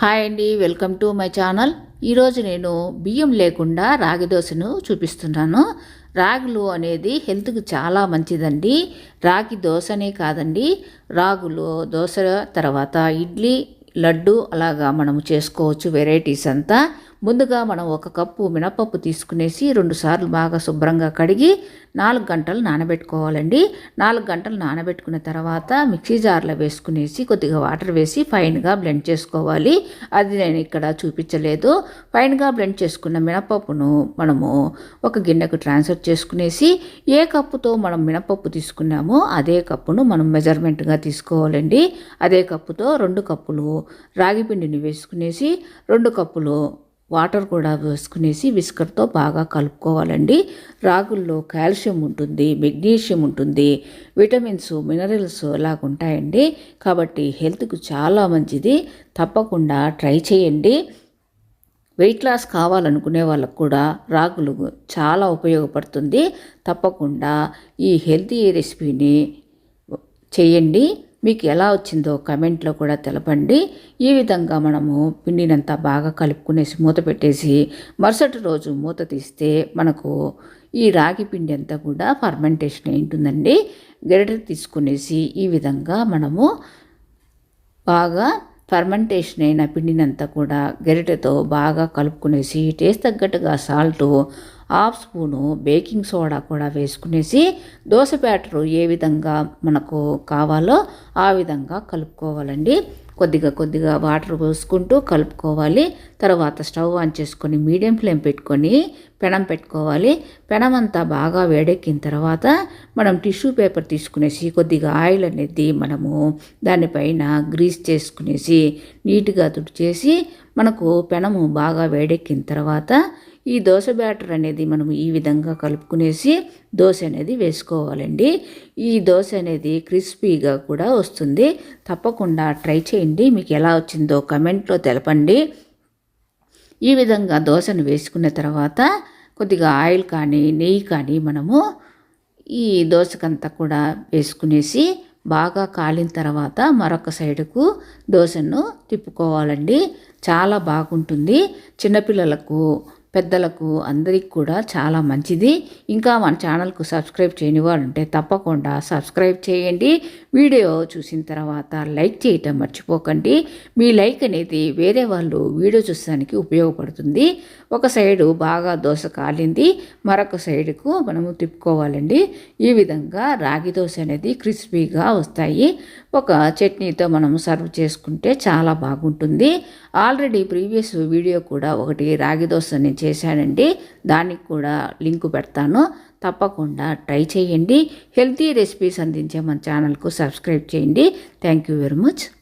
Hi అండి welcome to my channel. ఈరోజు నేను బియ్యం లేకుండా రాగి దోశను చూపిస్తున్నాను. రాగులు అనేది హెల్త్కి చాలా మంచిదండి. రాగి దోశనే కాదండి రాగులు దోశ తర్వాత ఇడ్లీ లడ్డు అలాగా మనము చేసుకోవచ్చు వెరైటీస్ అంతా. ముందుగా మనం ఒక కప్పు మినపప్పు తీసుకునేసి రెండుసార్లు బాగా శుభ్రంగా కడిగి నాలుగు గంటలు నానబెట్టుకోవాలండి. నాలుగు గంటలు నానబెట్టుకున్న తర్వాత మిక్సీ జార్లో వేసుకునేసి కొద్దిగా వాటర్ వేసి ఫైన్గా బ్లెండ్ చేసుకోవాలి. అది నేను ఇక్కడ చూపించలేదు. ఫైన్గా బ్లెండ్ చేసుకున్న మినపప్పును మనము ఒక గిన్నెకు ట్రాన్స్ఫర్ చేసుకునేసి ఏ కప్పుతో మనం మినపప్పు తీసుకున్నామో అదే కప్పును మనం మెజర్మెంట్గా తీసుకోవాలండి. అదే కప్పుతో రెండు కప్పులు రాగి పిండిని వేసుకునేసి రెండు కప్పులు వాటర్ కూడా వేసుకునేసి విస్కర్తో బాగా కలుపుకోవాలండి. రాగుల్లో కాల్షియం ఉంటుంది మెగ్నీషియం ఉంటుంది విటమిన్స్ మినరల్స్ ఇలాగ ఉంటాయండి కాబట్టి హెల్త్కు చాలా మంచిది. తప్పకుండా ట్రై చేయండి. వెయిట్ లాస్ కావాలనుకునే వాళ్ళకు కూడా రాగులు చాలా ఉపయోగపడుతుంది. తప్పకుండా ఈ హెల్తీ రెసిపీని చేయండి. మీకు ఎలా వచ్చిందో కమెంట్లో కూడా తెలపండి. ఈ విధంగా మనము పిండినంతా బాగా కలుపుకునేసి మూత పెట్టేసి మరుసటి రోజు మూత తీస్తే మనకు ఈ రాగి పిండి అంతా కూడా ఫర్మెంటేషన్ ఉంటుందండి. గరిటె తీసుకునేసి ఈ విధంగా మనము బాగా ఫర్మెంటేషన్ అయిన పిండినంతా కూడా గరిటెతో బాగా కలుపుకునేసి టేస్ట్ తగ్గట్టుగా salt half spoon baking soda కూడా వేసుకునేసి దోశ బ్యాటరు ఏ విధంగా మనకు కావాలో ఆ విధంగా కలుపుకోవాలండి. కొద్దిగా కొద్దిగా వాటర్ పోసుకుంటూ కలుపుకోవాలి. తర్వాత స్టవ్ ఆన్ చేసుకొని మీడియం ఫ్లేమ్ పెట్టుకొని పెనం పెట్టుకోవాలి. పెనం అంతా బాగా వేడెక్కిన తర్వాత మనం టిష్యూ పేపర్ తీసుకునేసి కొద్దిగా ఆయిల్ అనేది మనము దానిపైన గ్రీస్ చేసుకునేసి నీట్గా తుడిచేసి మనకు పెనము బాగా వేడెక్కిన తర్వాత ఈ దోశ బ్యాటర్ అనేది మనం ఈ విధంగా కలుపుకునేసి దోశ అనేది వేసుకోవాలండి. ఈ దోశ అనేది క్రిస్పీగా కూడా వస్తుంది. తప్పకుండా ట్రై చేయండి. మీకు ఎలా వచ్చిందో కమెంట్లో తెలపండి. ఈ విధంగా దోశను వేసుకున్న తర్వాత కొద్దిగా ఆయిల్ కానీ నెయ్యి కానీ మనము ఈ దోశకంతా కూడా వేసుకునేసి బాగా కాలిన తర్వాత మరొక సైడుకు దోశను తిప్పుకోవాలండి. చాలా బాగుంటుంది. చిన్నపిల్లలకు పెద్దలకు అందరికి కూడా చాలా మంచిది. ఇంకా మన ఛానల్కు సబ్స్క్రైబ్ చేయని వాళ్ళు ఉంటే తప్పకుండా సబ్స్క్రైబ్ చేయండి. వీడియో చూసిన తర్వాత లైక్ చేయటం మర్చిపోకండి. మీ లైక్ అనేది వేరే వాళ్ళు వీడియో చూసడానికి ఉపయోగపడుతుంది. ఒక సైడు బాగా దోశ కాలింది మరొక సైడుకు మనము తిప్పుకోవాలండి. ఈ విధంగా రాగి దోశ అనేది క్రిస్పీగా వస్తాయి. ఒక చట్నీతో మనం సర్వ్ చేసుకుంటే చాలా బాగుంటుంది. ఆల్రెడీ ప్రీవియస్ వీడియో కూడా ఒకటి రాగి దోశ నేను చేశానండి దానికి కూడా లింక్ పెడతాను. తప్పకుండా ట్రై చేయండి. హెల్తీ రెసిపీస్ అందించే మన ఛానల్కు సబ్స్క్రైబ్ చేయండి. Thank you very much.